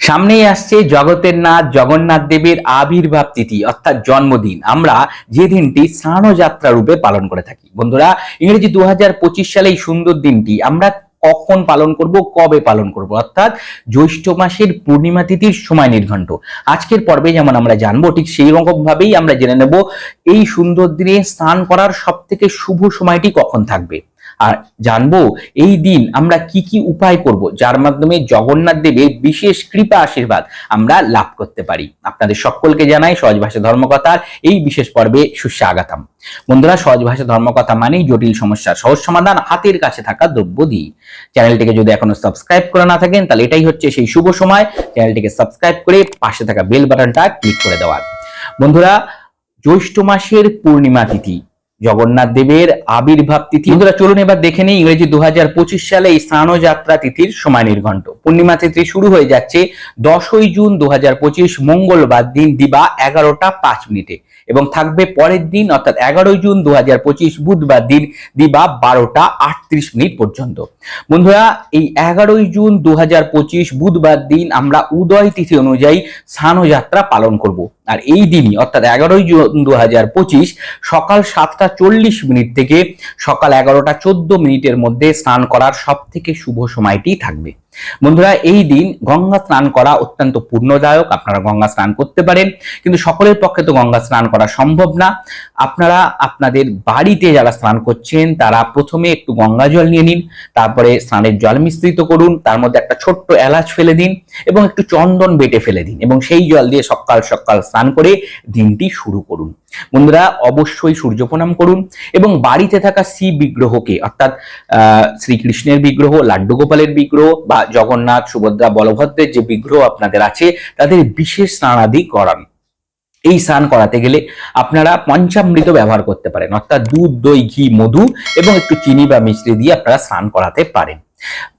সামনেই আসছে জগতের নাথ, জগন্নাথ দেবের আবির্ভাব তিথি, অর্থাৎ জন্মদিন। আমরা যে দিনটি স্নানযাত্রা রূপে পালন করে থাকি। বন্ধুরা, ইংরেজি দু হাজার পঁচিশ সালে এই সুন্দর দিনটি আমরা কখন পালন করব, কবে পালন করব? অর্থাৎ জ্যৈষ্ঠ মাসের পূর্ণিমা তিথির সময় নির্ঘণ্ট। আজকের পর্বে যেমন আমরা জানব, ঠিক সেই রকম ভাবেই আমরা জেনে নেব এই সুন্দর দিনে স্নান করার সব থেকে শুভ সময়টি কখন থাকবে। আর জানব এই দিন আমরা কি কি উপায় করব, যার মাধ্যমে জগন্নাথ দেবের বিশেষ কৃপা, আশীর্বাদ আমরা লাভ করতে পারি। আপনাদের সকলকে জানাই সহজ ভাষা ধর্মকথার এই বিশেষ পর্বে সুস্বাগতম। বন্ধুরা, সহজ ভাষা ধর্মকথা মানেই জটিল সমস্যার সহজ সমাধান, হাতের কাছে থাকা দ্রব্য দিয়ে। চ্যানেলটিকে যদি এখনও সাবস্ক্রাইব করে না থাকেন, তাহলে এটাই হচ্ছে সেই শুভ সময়। চ্যানেলটিকে সাবস্ক্রাইব করে পাশে থাকা বেল বাটনটা ক্লিক করে দেওয়ার বন্ধুরা, জ্যৈষ্ঠ মাসের পূর্ণিমা তিথি জগন্নাথ দেবের আবির্ভাব তিথি। বন্ধুরা, চলুন এবার দেখে নিই ইংরেজি দু হাজার পঁচিশ সালে এই স্নানযাত্রা তিথির সময় নির্ঘণ্ট। পূর্ণিমা তিথি শুরু হয়ে যাচ্ছে দশই জুন দু হাজার পঁচিশ, মঙ্গলবার দিন দিবা এগারোটা পাঁচ মিনিটে এবং থাকবে পরের দিন, অর্থাৎ এগারোই জুন দু হাজার পঁচিশ, বুধবার দিন দিবা বারোটা আটত্রিশ মিনিট পর্যন্ত। বন্ধুরা, এই এগারোই জুন দু হাজার পঁচিশ, বুধবার দিন আমরা উদয় তিথি অনুযায়ী স্নানযাত্রা পালন করব। আর এই দিনই, অর্থাৎ এগারোই জুন দু হাজার পঁচিশ সকাল সাতটা চল্লিশ মিনিট থেকে সকাল এগারোটা চোদ্দ মিনিটের মধ্যে স্নান করার সব থেকে শুভ সময়টি থাকবে। বন্ধুরা, এই দিন গঙ্গা স্নান করা অত্যন্ত পূর্ণদায়ক। আপনারা গঙ্গা স্নান করতে পারেন, কিন্তু সকলের পক্ষে তো গঙ্গা স্নান করা সম্ভব না। আপনারা আপনাদের বাড়িতে যারা স্নান করছেন, তারা প্রথমে একটু গঙ্গা জল নিয়ে নিন, তারপরে স্নানের জল মিশ্রিত করুন, তার মধ্যে একটা ছোট্ট এলাচ ফেলে দিন এবং একটু চন্দন বেটে ফেলে দিন এবং সেই জল দিয়ে সকাল সকাল স্নান করে দিনটি শুরু করুন। বন্ধুরা, অবশ্যই সূর্য প্রণাম করুন এবং বাড়িতে থাকা শ্রী বিগ্রহকে, অর্থাৎ, আহ, শ্রীকৃষ্ণের বিগ্রহ, লাড্ডু গোপালের বিগ্রহ বা জগন্নাথ, সুভদ্রা, বলভদ্রের যে বিগ্রহ আপনাদের আছে, তাদের বিশেষ স্নানাদি করান এই স্নান করাতে গেলে আপনারা পঞ্চামৃত ব্যবহার করতে পারেন। অর্থাৎ দুধ, দই, ঘি, মধু এবং একটু চিনি বা মিশ্রি দিয়ে আপনারা স্নান করাতে পারেন।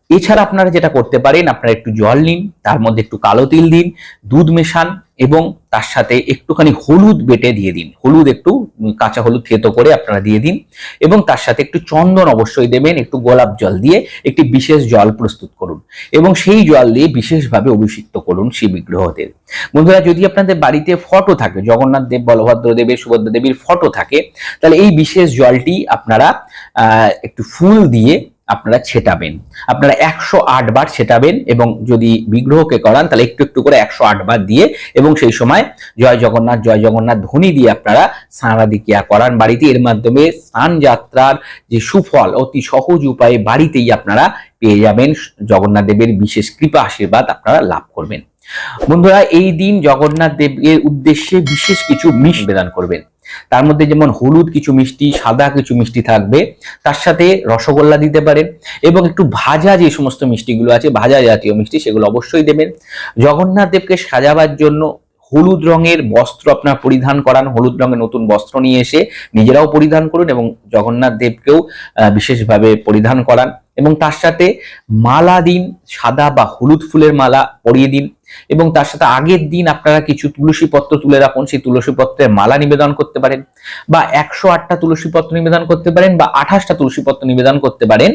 এছাড়া আপনারা যেটা করতে পারেন, আপনারা একটু জল নিন, তার মধ্যে একটু কালো তিল দিন, দুধ মেশান এবং তার সাথে একটুখানি হলুদ বেটে দিয়ে দিন। হলুদ একটু কাঁচা হলুদ থেতো করে আপনারা দিয়ে দিন এবং তার সাথে একটু চন্দন অবশ্যই দেবেন, একটু গোলাপ জল দিয়ে একটি বিশেষ জল প্রস্তুত করুন এবং সেই জল দিয়ে বিশেষভাবে অভিষিক্ত করুন সেই বিগ্রহদের বন্ধুরা, যদি আপনাদের বাড়িতে ফটো থাকে, জগন্নাথ দেব, বলভদ্র দেবের সুভদ্রা দেবীর ফটো থাকে, তাহলে এই বিশেষ জলটি আপনারা একটু ফুল দিয়ে আপনারা ছেটাবেন। আপনারা একশো আট বার ছেটাবেন এবং যদি বিগ্রহকে করান, তাহলে একটু একটু করে একশো আট বার দিয়ে এবং সেই সময় জয় জগন্নাথ জয় জগন্নাথ ধ্বনি দিয়ে আপনারা স্নানাদি ক্রিয়া করান বাড়িতে। এর মাধ্যমে স্নান যাত্রার যে সুফল, অতি সহজ উপায়ে বাড়িতেই আপনারা পেয়ে যাবেন। জগন্নাথ দেবের বিশেষ কৃপা আশীর্বাদ আপনারা লাভ করবেন। বন্ধুরা, এই দিন জগন্নাথ দেবের উদ্দেশ্যে বিশেষ কিছু মিষ বেদান করবেন। তার মধ্যে যেমন হলুদ কিছু মিষ্টি, সাদা কিছু মিষ্টি থাকবে, তার সাথে রসগোল্লা দিতে পারেন এবং একটু ভাজা যে সমস্ত মিষ্টিগুলো আছে, ভাজা জাতীয় মিষ্টি, সেগুলো অবশ্যই দেবেন। জগন্নাথ দেবকে সাজাবার জন্য হলুদ রঙের বস্ত্র আপনার পরিধান করান, হলুদ রঙের নতুন বস্ত্র নিয়ে এসে নিজেরাও পরিধান করুন এবং জগন্নাথ দেবকেও বিশেষভাবে পরিধান করান। এবং তার সাথে মালা দিন, সাদা বা হলুদ ফুলের মালা পরিয়ে দিন এবং তার সাথে আগের দিন আপনারা কিছু তুলসী পত্র তুলে রাখুন, সেই তুলসী পত্রের মালা নিবেদন করতে পারেন বা একশো আটটা তুলসী পত্র নিবেদন করতে পারেন বা আঠাশটা তুলসী পত্র নিবেদন করতে পারেন।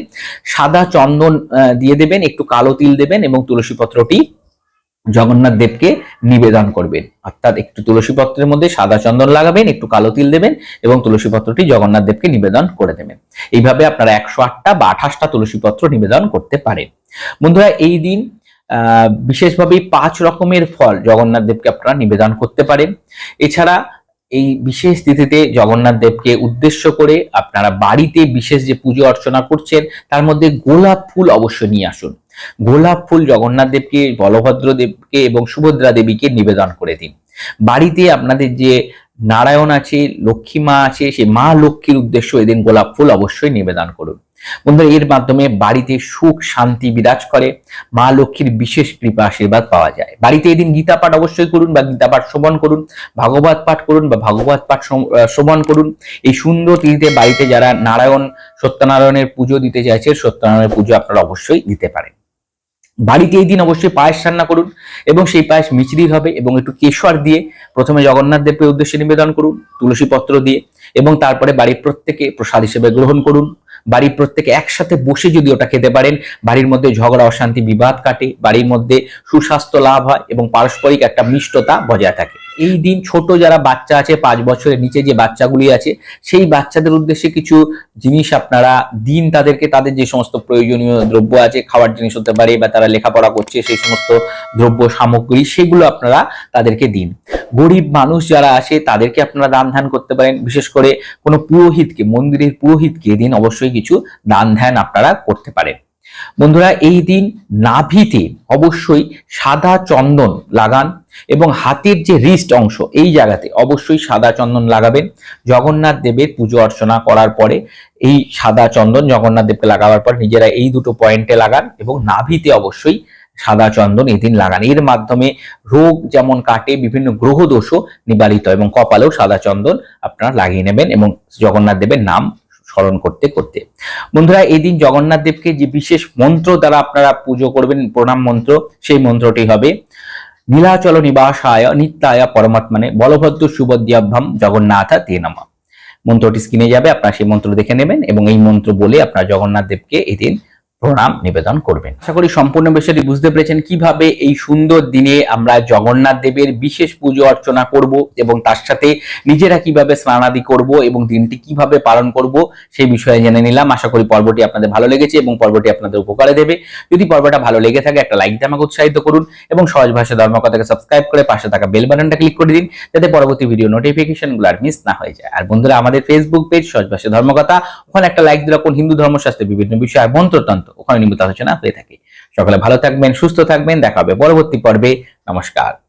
সাদা চন্দন দিয়ে দেবেন, একটু কালো তিল দেবেন এবং তুলসী পত্রটি জগন্নাথ দেবকে নিবেদন করবেন। অর্থাৎ একটু তুলসী পত্রের মধ্যে সাদা চন্দন লাগাবেন, একটু কালো তিল দেবেন এবং তুলসী পত্রটি জগন্নাথ দেবকে নিবেদন করে দেবেন। এইভাবে আপনারা একশো আটটা বা আঠাশটা তুলসী পত্র নিবেদন করতে পারেন। বন্ধুরা, এই দিন বিশেষভাবে পাঁচ রকমের ফল জগন্নাথ দেবকে আপনারা নিবেদন করতে পারেন। এছাড়া এই বিশেষ তিথিতে জগন্নাথ দেবকে উদ্দেশ্য করে আপনারা বাড়িতে বিশেষ যে পুজো অর্চনা করছেন, তার মধ্যে গোলাপ ফুল অবশ্যই নিয়ে আসুন। গোলাপ ফুল জগন্নাথ দেবকে, বলভদ্র দেবকে এবং সুভদ্রা দেবীকে নিবেদন করে দিন। বাড়িতে আপনাদের যে নারায়ণ আছে, লক্ষ্মী মা আছে সেই মা লক্ষ্মীর উদ্দেশ্য এদিন গোলাপ ফুল অবশ্যই নিবেদন করুন। বন্ধুরা, এর মাধ্যমে বাড়িতে সুখ, শান্তি বিরাজ করে, মা লক্ষ্মীর বিশেষ কৃপা, আশীর্বাদ পাওয়া যায়। বাড়িতে এদিন গীতা পাঠ অবশ্যই করুন বা গীতা পাঠ শ্রবণ করুন, ভাগবত পাঠ করুন বা ভাগবত পাঠ শ্রবণ করুন। এই সুন্দর তিথিতে বাড়িতে যারা নারায়ণ, সত্যনারায়ণের পুজো দিতে চাইছে, সত্যনারায়ণের পুজো আপনারা অবশ্যই দিতে পারেন। বাড়িতে এই দিন অবশ্যই পায়েস রান্না করুন এবং সেই পায়েস মিচড়ির হবে এবং একটু কেশর দিয়ে প্রথমে জগন্নাথ দেবের উদ্দেশ্যে নিবেদন করুন, তুলসী পত্র দিয়ে এবং তারপরে বাড়ির প্রত্যেকে প্রসাদ হিসেবে গ্রহণ করুন। বাড়ির প্রত্যেকে একসাথে বসে যদি ওটা খেতে পারেন, বাড়ির মধ্যে ঝগড়া, অশান্তি, বিবাদ কাটে, বাড়ির মধ্যে সুস্বাস্থ্য লাভ হয় এবং পারস্পরিক একটা মিষ্টতা বজায় থাকে। এই দিন ছোট যারা বাচ্চা আছে, পাঁচ বছরের নিচে যে বাচ্চাগুলি আছে, সেই বাচ্চাদের উদ্দেশ্যে কিছু জিনিস আপনারা দিন তাদেরকে, তাদের যে সমস্ত প্রয়োজনীয় দ্রব্য আছে, খাওয়ার জিনিস হতে পারে বা তারা লেখাপড়া করছে, সেই সমস্ত দ্রব্য, সামগ্রী, সেগুলো আপনারা তাদেরকে দিন। গরিব মানুষ যারা আছে, তাদেরকে আপনারা দান ধ্যান করতে পারেন। বিশেষ করে কোনো পুরোহিতকে, মন্দিরের পুরোহিতকে দিন অবশ্যই কিছু দান ধ্যান আপনারা করতে পারেন। বন্ধুরা, এই দিন নাভিতে অবশ্যই সাদা চন্দন লাগান এবং হাতের যে রিস্ট অংশ, এই জায়গাতে অবশ্যই সাদা চন্দন লাগাবেন। জগন্নাথ দেবের পুজো অর্চনা করার পরে এই সাদা চন্দন জগন্নাথ দেবকে লাগাবার পর নিজেরা এই দুটো পয়েন্টে লাগান এবং নাভিতে অবশ্যই সাদা চন্দন এই দিন লাগান। এর মাধ্যমে রোগ যেমন কাটে, বিভিন্ন গ্রহ দোষও নিবারিত এবং কপালেও সাদা চন্দন আপনারা লাগিয়ে নেবেন এবং জগন্নাথ দেবের নাম স্মরণ করতে করতে। বন্ধুরা এই দিন জগন্নাথ দেবকে যে বিশেষ মন্ত্র দ্বারা আপনারা পুজো করবেন, প্রণাম মন্ত্র, সেই মন্ত্রটি হবে, নীলাচল নিবাসায় নিত্যায় পরমাত্মানে বলভদ্র সুবদ্যাভ্যাম জগন্নাথা তে নামা। মন্ত্রটি স্ক্রিনে যাবে, আপনারা সেই মন্ত্র দেখে নেবেন এবং এই মন্ত্র বলে আপনারা জগন্নাথ দেবকে এই দিন প্রণাম, নিবেদন করবেন। আশা করি সম্পূর্ণ বিষয়টি বুঝতে পেরেছেন কীভাবে এই সুন্দর দিনে আমরা জগন্নাথ দেবের বিশেষ পুজো অর্চনা করব এবং তার সাথে নিজেরা কীভাবে স্নানাদি করব এবং দিনটি কীভাবে পালন করব সেই বিষয়ে জেনে নিলাম। আশা করি পর্বটি আপনাদের ভালো লেগেছে এবং পর্বটি আপনাদের উপকারে দেবে। যদি পর্বটা ভালো লেগে থাকে, একটা লাইক দিয়ে আমাকে উৎসাহিত করুন এবং সহজ ভাষা ধর্মকথাকে সাবস্ক্রাইব করে পাশে থাকা বেল বাটনটা ক্লিক করে দিন, যাতে পরবর্তী ভিডিও নোটিফিকেশনগুলো আর মিস না হয়ে যায়। আর বন্ধুরা, আমাদের ফেসবুক পেজ সহজ ভাষা ধর্মকথা ওখানে একটা লাইক দিলে, কোন হিন্দু ধর্মশাস্ত্রে বিভিন্ন বিষয় আর মন্ত্রতন্ত্র। ওখানে নিয়মিত আলোচনা হয়ে থাকে। সকালে ভালো থাকবেন, সুস্থ থাকবেন, দেখা হবে পরবর্তী পর্বে। নমস্কার।